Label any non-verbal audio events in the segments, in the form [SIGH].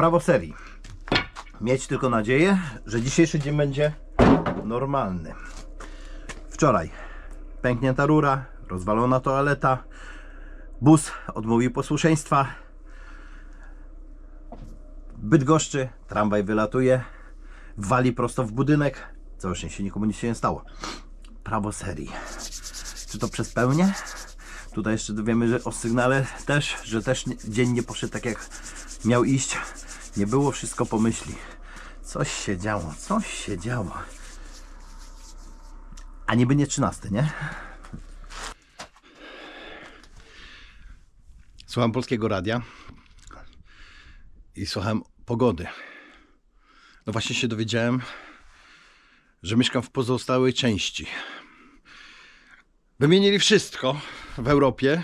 prawo serii. Mieć tylko nadzieję, że dzisiejszy dzień będzie normalny. Wczoraj pęknięta rura, rozwalona toaleta, bus odmówił posłuszeństwa. Bydgoszczy tramwaj wylatuje, wali prosto w budynek. Całe szczęście nikomu nic się nie stało. Prawo serii. Czy to przez pełnię? Tutaj jeszcze dowiemy że o sygnale też, że też dzień nie poszedł tak jak miał iść. Nie było wszystko po myśli. Coś się działo, coś się działo. A niby nie 13, nie? Słucham polskiego radia i słuchałem pogody. No właśnie się dowiedziałem, że mieszkam w pozostałej części. Wymienili wszystko w Europie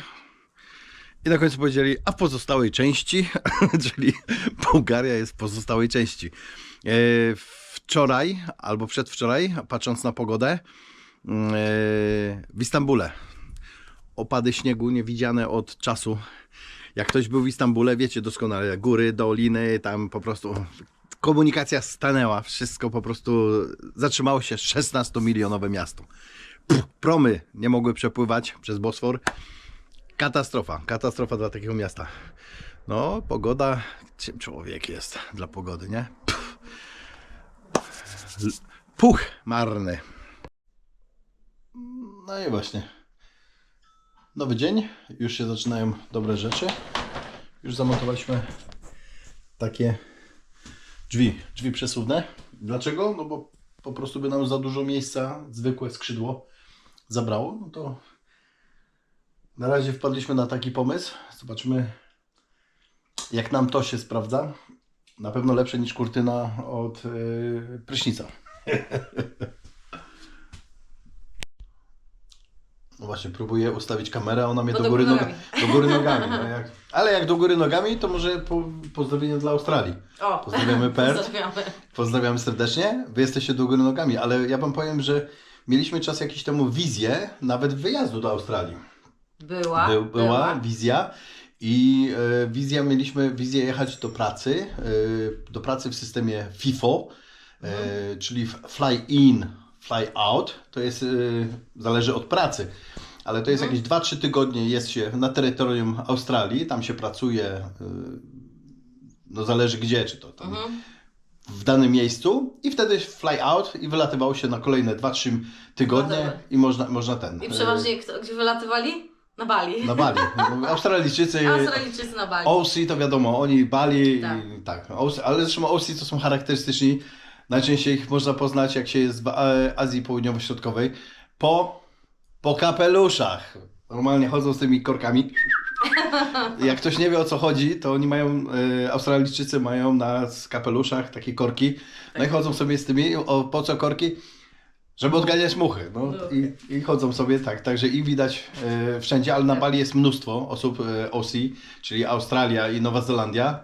i na końcu powiedzieli, a w pozostałej części, [LAUGHS] czyli Bułgaria jest w pozostałej części. E, Wczoraj albo przedwczoraj, patrząc na pogodę, e, w Istambule opady śniegu niewidziane od czasu. Jak ktoś był w Istambule, wiecie doskonale, góry, doliny, tam po prostu komunikacja stanęła, wszystko po prostu zatrzymało się 16-milionowe miasto. Pff, promy nie mogły przepływać przez Bosfor. Katastrofa, katastrofa dla takiego miasta. No, pogoda, czym człowiek jest dla pogody, nie? L- Puch marny. No i właśnie. Nowy dzień, już się zaczynają dobre rzeczy. Już zamontowaliśmy takie drzwi, drzwi przesuwne. Dlaczego? No bo po prostu by nam za dużo miejsca, zwykłe skrzydło zabrało. No to na razie wpadliśmy na taki pomysł. Zobaczymy, jak nam to się sprawdza. Na pewno lepsze niż kurtyna od yy, prysznica. No właśnie, próbuję ustawić kamerę, a ona mnie No do, do góry, góry noga, do góry nogami. No jak, ale jak do góry nogami, to może po, pozdrowienie dla Australii. O, Pozdrawiamy Perth. Pozdrawiamy. Pozdrawiamy serdecznie. Wy jesteście do góry nogami, ale ja Wam powiem, że mieliśmy czas jakiś temu wizję, nawet wyjazdu do Australii. Była, Był, była, wizja i e, wizja, mieliśmy wizję jechać do pracy, e, do pracy w systemie FIFO, e, czyli f- fly in, fly out, to jest, e, zależy od pracy. Ale to jest jakieś 2-3 tygodnie, jest się na terytorium Australii, tam się pracuje, e, no zależy gdzie, czy to tam Mhm. w danym miejscu i wtedy fly out i wylatywało się na kolejne 2-3 tygodnie Dobra. i można, można ten. I e, przeważnie kto, gdzie wylatywali? Na Bali. na Bali. Australijczycy. Australijczycy na Bali. OC to wiadomo, oni Bali Tak. i tak. OC, ale zresztą OC to są charakterystyczni. Najczęściej ich można poznać, jak się jest w A- Azji Południowo-Środkowej, po, po kapeluszach. Normalnie chodzą z tymi korkami. Jak ktoś nie wie o co chodzi, to oni mają, e, Australijczycy mają na kapeluszach takie korki. No i chodzą sobie z tymi, o, po co korki? Żeby odganiać muchy. No, No. i, I chodzą sobie tak, także ich widać e, wszędzie, ale na Tak. Bali jest mnóstwo osób e, OC, czyli Australia i Nowa Zelandia.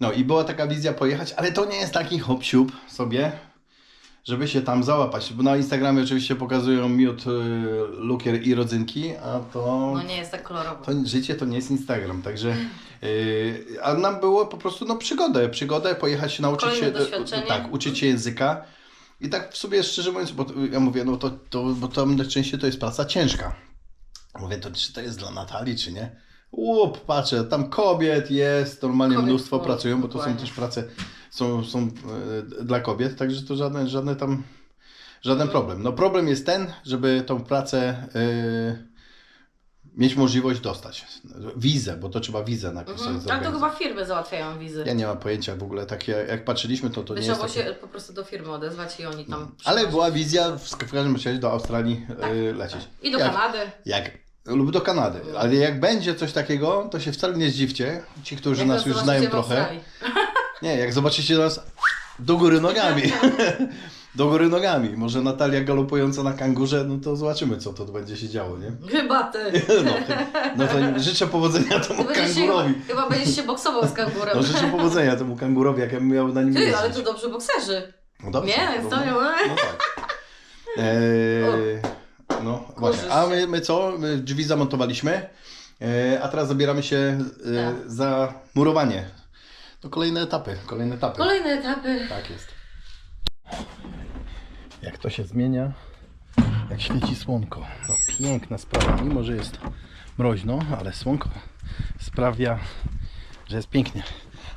No i była taka wizja pojechać, ale to nie jest taki hop siup sobie, żeby się tam załapać. Bo na Instagramie oczywiście pokazują miód, e, lukier i rodzynki, a to No nie jest tak kolorowo. to życie to nie jest Instagram, także yy, a nam było po prostu no przygodę, przygodę pojechać się nauczyć Kolejne się doświadczenie. tak, uczyć się języka i tak w sobie szczerze mówiąc, bo ja mówię, no to, to bo tam najczęściej to jest praca ciężka. Mówię, to czy to jest dla Natalii, czy nie? Łup, patrzę, tam kobiet jest, normalnie Kobiet mnóstwo sporo, pracują, bo to są dokładnie. też prace, są, są e, dla kobiet, także to żadne, żadne tam, żaden problem. No problem jest ten, żeby tą pracę e, mieć możliwość dostać. Wizę, bo to trzeba wizę sobie Mhm. Ale to chyba firmy załatwiają wizy. Ja nie mam pojęcia w ogóle, takie jak patrzyliśmy, to to nie jest takie... się po prostu do firmy odezwać i oni tam Ale przywożą. była wizja w w każdym razie do Australii e, lecieć. I do jak, Kanady. Jak, lub do Kanady. Ale jak będzie coś takiego, to się wcale nie zdziwcie. Ci, którzy Jak nas już znają trochę. Nie, jak zobaczycie nas do góry nogami. [LAUGHS] [LAUGHS] do góry nogami. Może Natalia galopująca na kangurze, no to zobaczymy, co to będzie się działo, nie? Chyba ty. [LAUGHS] No, no to życzę powodzenia temu Ty będziesz się, kangurowi. chyba będziesz się boksował z kangurem. No życzę powodzenia temu kangurowi, jak ja bym miał na nim Ty, ale to dobrze bokserzy. No dobrze. Nie, no, to no tak. [LAUGHS] Eee, no właśnie. A my, my co? My drzwi zamontowaliśmy, e, a teraz zabieramy się e, Tak. za murowanie To kolejne etapy, kolejne etapy. Kolejne etapy. Tak jest. Jak to się zmienia, jak świeci słonko. No, piękna sprawa, mimo że jest mroźno, ale słonko sprawia, że jest pięknie.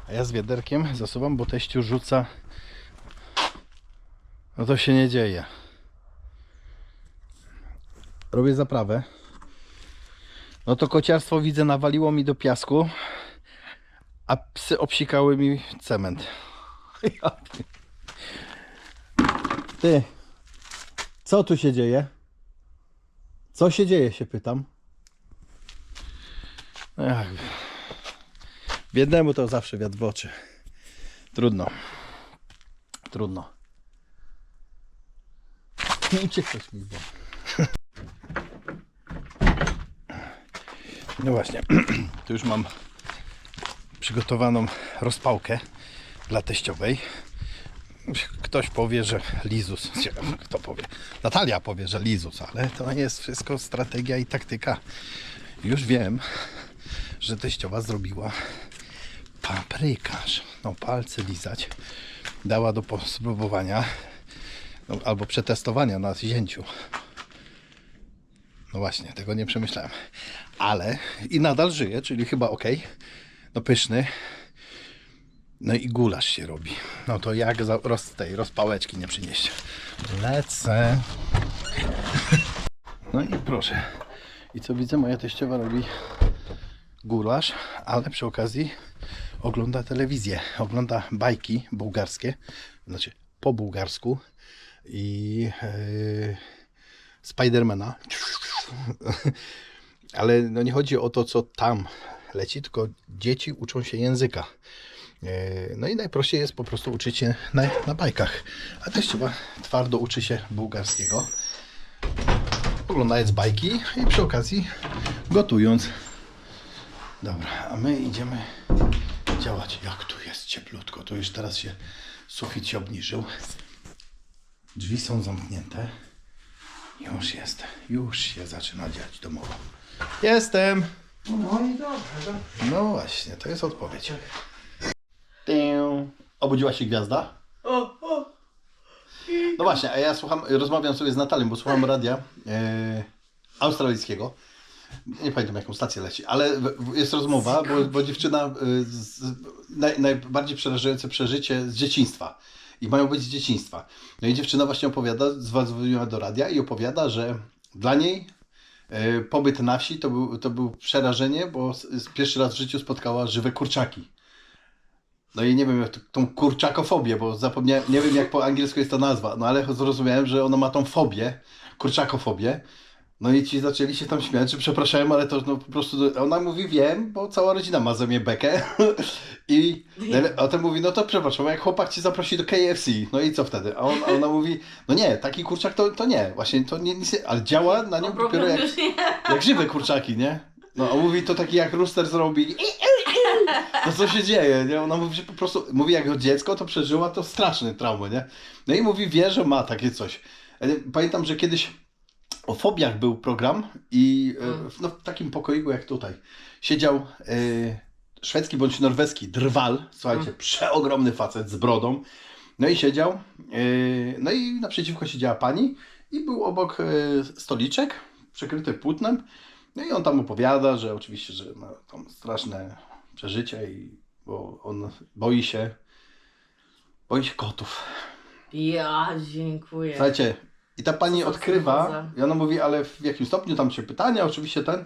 A ja z wiaderkiem zasuwam, bo teściu rzuca. No to się nie dzieje. Robię zaprawę. No to kociarstwo widzę nawaliło mi do piasku, a psy obsikały mi cement. [LAUGHS] Ty, co tu się dzieje? Co się dzieje, się pytam. Ach, biednemu to zawsze wiatr w oczy. Trudno. Trudno. Nie uciekłeś mi, bo... No właśnie, [CLEARS THROAT] tu już mam przygotowaną rozpałkę dla teściowej. Ktoś powie, że Lizus, kto powie. Natalia powie, że Lizus, ale to jest wszystko strategia i taktyka. Już wiem, że teściowa zrobiła paprykarz. No, palce lizać. Dała do spróbowania no, albo przetestowania na zięciu. No właśnie, tego nie przemyślałem. Ale i nadal żyje, czyli chyba ok. No pyszny. No i gulasz się robi. No to jak za, roz, tej rozpałeczki nie przynieść. Lecę. No i proszę. I co widzę, moja teściowa robi gulasz, ale przy okazji ogląda telewizję. Ogląda bajki bułgarskie, znaczy po bułgarsku i yy, Spidermana. [LAUGHS] Ale no nie chodzi o to, co tam leci, tylko dzieci uczą się języka. E, No i najprościej jest po prostu uczyć się na, na bajkach. A teściowa twardo uczy się bułgarskiego. Oglądając bajki i przy okazji gotując. Dobra, a my idziemy działać. Jak tu jest cieplutko. To już teraz się sufit się obniżył. Drzwi są zamknięte. Już jest. Już się zaczyna dziać domowo. Jestem. No i dobrze, dobrze. No właśnie, to jest odpowiedź. Obudziła się gwiazda? O, o. No właśnie, a ja słucham, rozmawiam sobie z Natalią, bo słucham radia e, australijskiego. Nie pamiętam jaką stację leci, ale jest rozmowa, bo, bo dziewczyna e, z, naj, najbardziej przerażające przeżycie z dzieciństwa. I mają być z dzieciństwa. No i dziewczyna właśnie opowiada, zadzwoniła do radia i opowiada, że dla niej e, pobyt na wsi to był, to był przerażenie, bo pierwszy raz w życiu spotkała żywe kurczaki. No i nie wiem, tą kurczakofobię, bo zapomniałem, nie wiem jak po angielsku jest ta nazwa, no ale zrozumiałem, że ona ma tą fobię, kurczakofobię. No i ci zaczęli się tam śmiać, że przepraszałem, ale to no, po prostu, ona mówi wiem, bo cała rodzina ma ze mnie bekę. [LAUGHS] I a ten mówi, no to przepraszam, jak chłopak ci zaprosi do KFC, no i co wtedy? A, on, a ona mówi, no nie, taki kurczak to, to nie, właśnie to nie, nic, ale działa na nią dopiero jak, jak żywe kurczaki, nie? No, a mówi to taki jak rooster zrobi. No co się dzieje, nie? Ona mówi, że po prostu, mówi jako dziecko to przeżyła to straszne traumy, nie? No i mówi, wie, że ma takie coś. Ale Pamiętam, że kiedyś o fobiach był program i e, w- no, w takim pokoiku jak tutaj siedział e, szwedzki bądź norweski drwal, słuchajcie, przeogromny facet z brodą. No i siedział, e, no i naprzeciwko siedziała pani i był obok e, stoliczek przykryty płótnem. No i on tam opowiada, że oczywiście, że ma tam straszne przeżycia i bo on boi się boi się kotów. Ja dziękuję. Słuchajcie, i ta pani Co za odkrywa i ona mówi, ale w jakim stopniu tam się pytania, oczywiście ten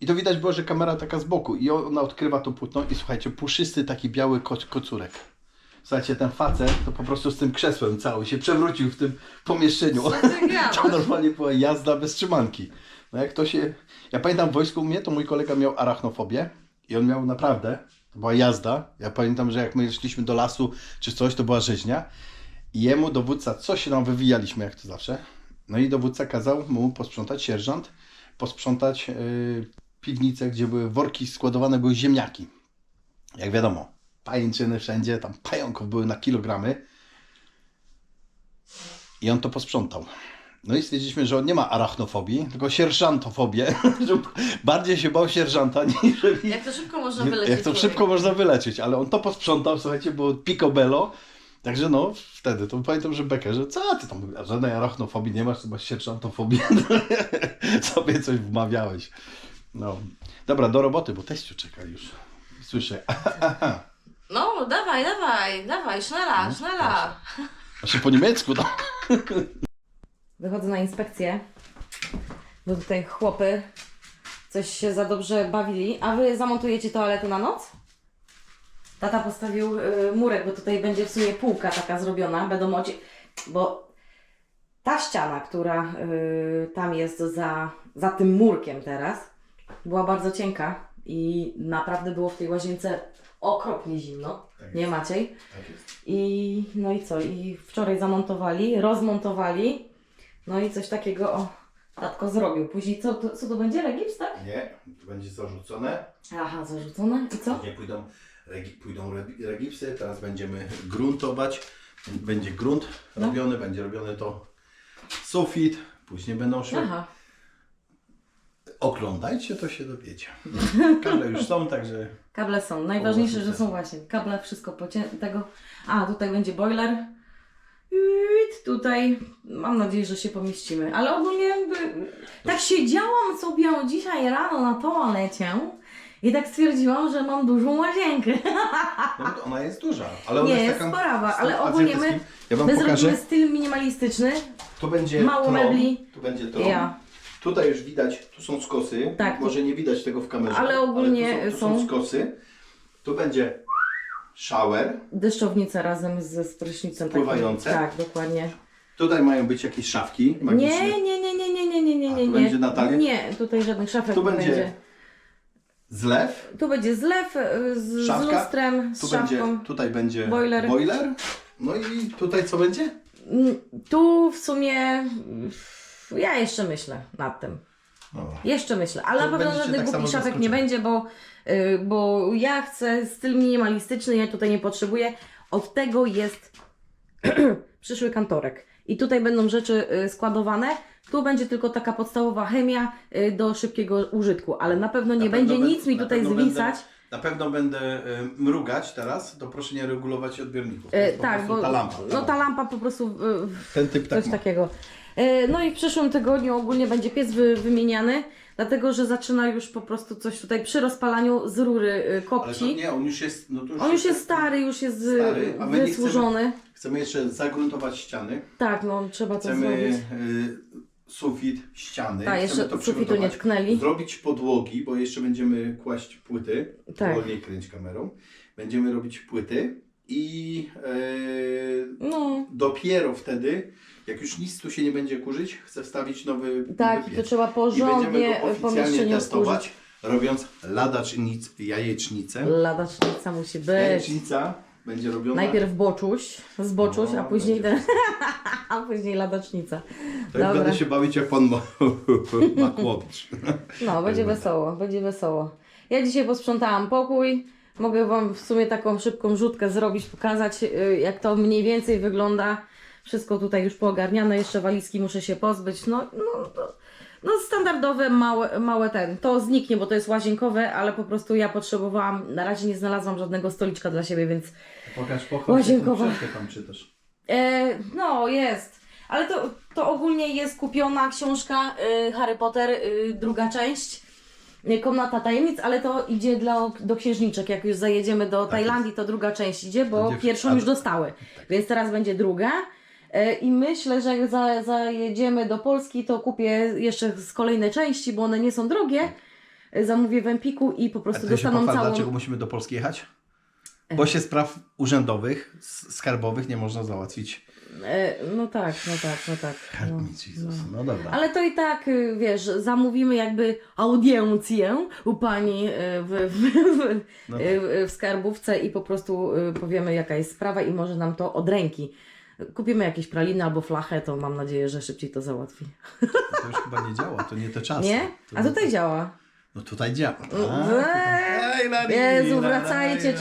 i to widać było, że kamera taka z boku i ona odkrywa to płótno i słuchajcie, puszysty taki biały ko kocurek. Słuchajcie, ten facet to po prostu z tym krzesłem cały się przewrócił w tym pomieszczeniu. Co ty gadasz? [LAUGHS] To normalnie była jazda bez trzymanki. No jak to się... Ja pamiętam w wojsku u mnie, to mój kolega miał arachnofobię i on miał naprawdę, to była jazda. Ja pamiętam, że jak my szliśmy do lasu czy coś, to była rzeźnia. I jemu dowódca, coś się tam wywijaliśmy jak to zawsze. No i dowódca kazał mu posprzątać, sierżant, posprzątać yy, piwnicę, gdzie były worki składowane, były ziemniaki. Jak wiadomo, pajęczyny wszędzie, tam pająków były na kilogramy. I on to posprzątał. No i stwierdziliśmy, że on nie ma arachnofobii, tylko sierżantofobię. [LAUGHS] że Bardziej się bał sierżanta [LAUGHS] niż Jak to szybko można wylecieć. Jak to szybko można wylecieć, ale on to posprzątał, słuchajcie, było picobello. Także no, wtedy to pamiętam, że Becker, że co ty tam, żadnej arachnofobii nie masz, chyba sierżantofobii. [LAUGHS] Sobie coś wmawiałeś. No. Dobra, do roboty, bo teściu czeka już. Słyszę. No, dawaj, dawaj, dawaj, sznela, No, sznela. Znaczy po niemiecku, no. Wychodzę na inspekcję, bo tutaj chłopy coś się za dobrze bawili. A wy zamontujecie toaletę na noc? Tata postawił y, murek, bo tutaj będzie w sumie półka taka zrobiona. Będą moci... Bo ta ściana, która y, tam jest za, za tym murkiem teraz, była bardzo cienka i naprawdę było w tej łazience okropnie zimno. Tak Nie. Maciej? Tak jest. I no i co? I wczoraj zamontowali, rozmontowali. No i coś takiego o, tatko zrobił. Później co, to, co to będzie? Regips, tak? Nie, to będzie zarzucone. Aha, zarzucone. I co? Później pójdą, regi, pójdą re- regipsy, teraz będziemy gruntować. Będzie grunt No. robiony, będzie robiony to sufit, później będą szły. Aha. Oglądajcie, to się dowiecie. [LAUGHS] Kable już są, także Kable są. Najważniejsze, że są właśnie kable, wszystko pocie tego. A, tutaj będzie boiler. I Tutaj mam nadzieję, że się pomieścimy. Ale ogólnie jakby, tak siedziałam sobie dzisiaj rano na toalecie i tak stwierdziłam, że mam dużą łazienkę. [LAUGHS] no, ona jest duża. Ale ona Nie, jest taka sprawa, z ale ogólnie my-. Ja Wam My pokażę. zrobimy styl minimalistyczny. Tu będzie mało tron, mebli. Tu będzie tron. Ja. Tutaj już widać, tu są skosy. Tak, Może nie widać tego w kamerze. Ale ogólnie ale tu są, tu są skosy. Tu będzie shower. Deszczownica razem z, z prysznicem. takim. Pływające? Tak, dokładnie. Tutaj mają być jakieś szafki magiczne. Nie, nie, nie, nie, nie, nie, nie, nie, A, nie. tu nie. będzie Natalia? Nie, tutaj żadnych szafek Tu nie będzie będzie. Zlew. Tu będzie zlew y, z, z Szafka. lustrem, z Tu szafką. będzie, tutaj będzie Boiler. boiler. No i tutaj co będzie? Mm, Tu w sumie mm, ja jeszcze myślę nad tym. O. Jeszcze myślę, ale To na pewno będziecie żadnych tak samo głupich szafek nie zaskoczeni. będzie, bo, y, bo ja chcę styl minimalistyczny, ja tutaj nie potrzebuję. Od tego jest [CLEARS THROAT] przyszły kantorek. I tutaj będą rzeczy y, składowane. Tu będzie tylko taka podstawowa chemia y, do szybkiego użytku, ale na pewno nie Na będzie nic mi na tutaj pewno zwisać. Będę, na pewno będę y, mrugać teraz, to proszę nie regulować odbiorników. To jest po tak, prostu bo ta lampa. no ta lampa po prostu y, Ten typ tak coś ma. takiego. E, No i w przyszłym tygodniu ogólnie będzie piec wy, wymieniany, dlatego że zaczyna już po prostu coś tutaj przy rozpalaniu z rury y, Ale to kopci. nie, on już jest. No to już On już jest stary, już jest y, Stary, a my nie wysłużony. Chcemy jeszcze zagruntować ściany. Tak, no trzeba to Chcemy zrobić. y, sufit, ściany. Tak, Chcemy jeszcze to sufitu nie przygotować. tknęli. Zrobić podłogi, bo jeszcze będziemy kłaść płyty. Tak. Wolniej kręć kamerą. Będziemy robić płyty i No, dopiero wtedy, jak już nic tu się nie będzie kurzyć, chcę wstawić nowy, tak, i to trzeba I będziemy porządnie go w oficjalnie pomieszczeniu testować, skurzyć. robiąc ladacznic, jajecznicę. Ladacznica musi być. Jajecznica będzie robiona. Najpierw boczuś, z boczuś, No, a później ten, będzie. [LAUGHS] a później ladacznica. Tak Dobra. będę się bawić jak pan Ma- [LAUGHS] Makłowicz. No, będzie Tak wesoło, będzie wesoło. Ja dzisiaj posprzątałam pokój. Mogę Wam w sumie taką szybką rzutkę zrobić, pokazać y, jak to mniej więcej wygląda. Wszystko tutaj już poogarniane, jeszcze walizki muszę się pozbyć. No, no, no, no standardowe, małe, małe ten. To zniknie, bo to jest łazienkowe, ale po prostu ja potrzebowałam, na razie nie znalazłam żadnego stoliczka dla siebie, więc Pokaż pochód, Łazienkowa. książkę tam czytasz. E, no, jest. Ale to, to ogólnie jest kupiona książka y, Harry Potter, y, druga część. y, Komnata tajemnic, ale to idzie dla, do księżniczek. Jak już zajedziemy do Tajlandii, to druga część idzie, bo Będzie w- pierwszą a- już dostały. Więc teraz będzie druga. E, I myślę, że jak za, zajedziemy do Polski, to kupię jeszcze z kolejne części, bo one nie są drogie. E, Zamówię w Empiku i po prostu dostaną pochwal, całą. dlaczego musimy do Polski jechać? Bo się spraw urzędowych, skarbowych nie można załatwić. E, no tak, no tak, no tak. No, Jesus. no. No dobra. Ale to i tak, y, wiesz, zamówimy jakby audiencję u pani y, w, w, w, No y, w skarbówce i po prostu powiemy jaka jest sprawa i może nam to od ręki. Kupimy jakieś praliny albo flachę, to mam nadzieję, że szybciej to załatwi. To już chyba nie działa, to nie te czasy. Nie? To A nie tutaj te- działa. No tutaj działa. A, Eee, tutaj- Jezu, wracajcie.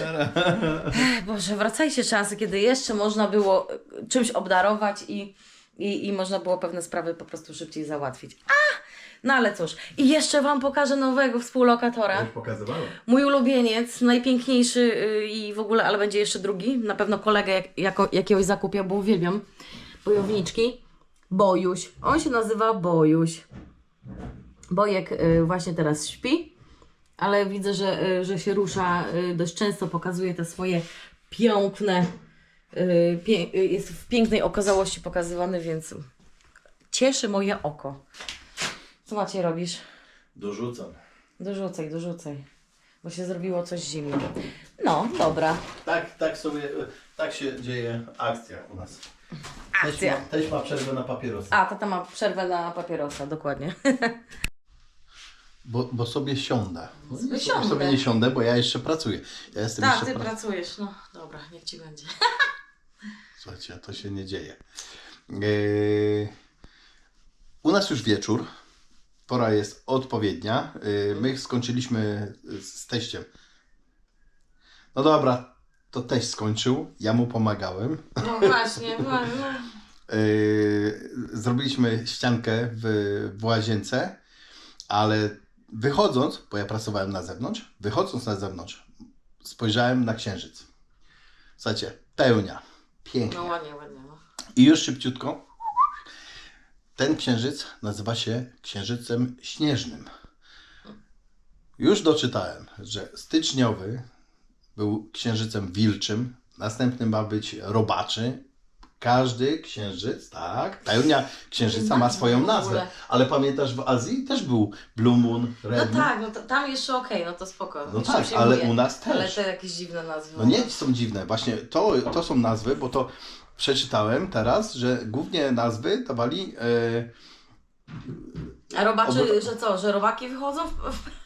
Ech, Boże, wracajcie czasy, kiedy jeszcze można było czymś obdarować i i, i można było pewne sprawy po prostu szybciej załatwić. A! No ale cóż, i jeszcze Wam pokażę nowego współlokatora. pokazywałem. Mój ulubieniec, najpiękniejszy y, i w ogóle, ale będzie jeszcze drugi. Na pewno kolegę jak, jako, jakiegoś zakupię, bo uwielbiam bojowniczki. Bojuś. On się nazywa Bojuś. Bojek y, właśnie teraz śpi, ale widzę, że, y, że się rusza dość często, pokazuje te swoje piękne, pie, jest w pięknej okazałości pokazywany, więc cieszy moje oko. Co Maciej robisz? Dorzucam. Dorzucaj, dorzucaj. Bo się zrobiło coś zimno. No, dobra. Tak, tak sobie, tak się dzieje akcja u nas. Akcja. Teś ma, ma przerwę na papierosy. A, tata ma przerwę na papierosa, dokładnie. [LAUGHS] Bo, bo sobie siądę. No, Sobie ja siądę. sobie nie siądę, bo ja jeszcze pracuję. Ja jestem Tak, jeszcze ty pra- pracujesz. No, dobra, niech ci będzie. [LAUGHS] Słuchajcie, to się nie dzieje. Yy, u nas już wieczór. Pora jest odpowiednia. Yy, my skończyliśmy z teściem. No dobra, to teść skończył. Ja mu pomagałem. No właśnie, [LAUGHS] właśnie. Yy, zrobiliśmy ściankę w, w łazience, ale wychodząc, bo ja pracowałem na zewnątrz, wychodząc na zewnątrz, spojrzałem na księżyc. Słuchajcie, pełnia. Pięknie. No ładnie, ładnie. No. I już szybciutko. Ten księżyc nazywa się księżycem śnieżnym. Już doczytałem, że styczniowy był księżycem wilczym, następny ma być robaczy. Każdy księżyc, tak, pełnia księżyca ma swoją W ogóle. nazwę. Ale pamiętasz, w Azji też był Blue Moon, No Red Moon. tak, no to, tam jeszcze okej, no to spoko. No tak, ale u nas Ale też. te jakieś dziwne nazwy. No nie są dziwne, właśnie to, to są nazwy, bo to przeczytałem teraz, że głównie nazwy dawali e, A robaczy, że co, że robaki wychodzą? W...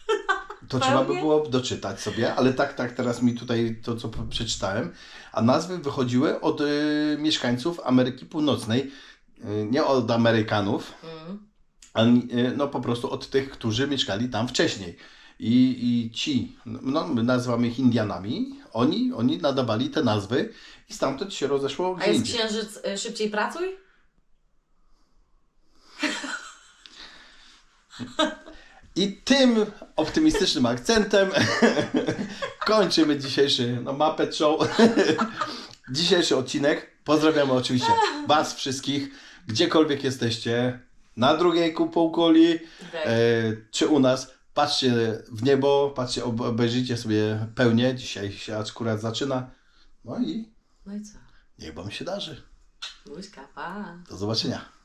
To trzeba by było doczytać sobie, ale tak, tak teraz mi tutaj to, co przeczytałem, a nazwy wychodziły od y, mieszkańców Ameryki Północnej, y, nie od Amerykanów, Mm. a y, no po prostu od tych, którzy mieszkali tam wcześniej. I, i ci, no my nazywamy ich Indianami, oni, oni nadawali te nazwy i stamtąd się rozeszło A gdzie jest indziej. księżyc y, szybciej pracuj? [LAUGHS] I tym optymistycznym akcentem [LAUGHS] kończymy dzisiejszy no, Muppet Show. [LAUGHS] dzisiejszy odcinek. Pozdrawiamy oczywiście Was wszystkich, gdziekolwiek jesteście, na drugiej półkuli, Tak. e, czy u nas. Patrzcie w niebo, patrzcie, ob- obejrzyjcie sobie pełnię. Dzisiaj się akurat zaczyna. No i No i co? niech Wam się darzy. Buźka, pa. Do zobaczenia.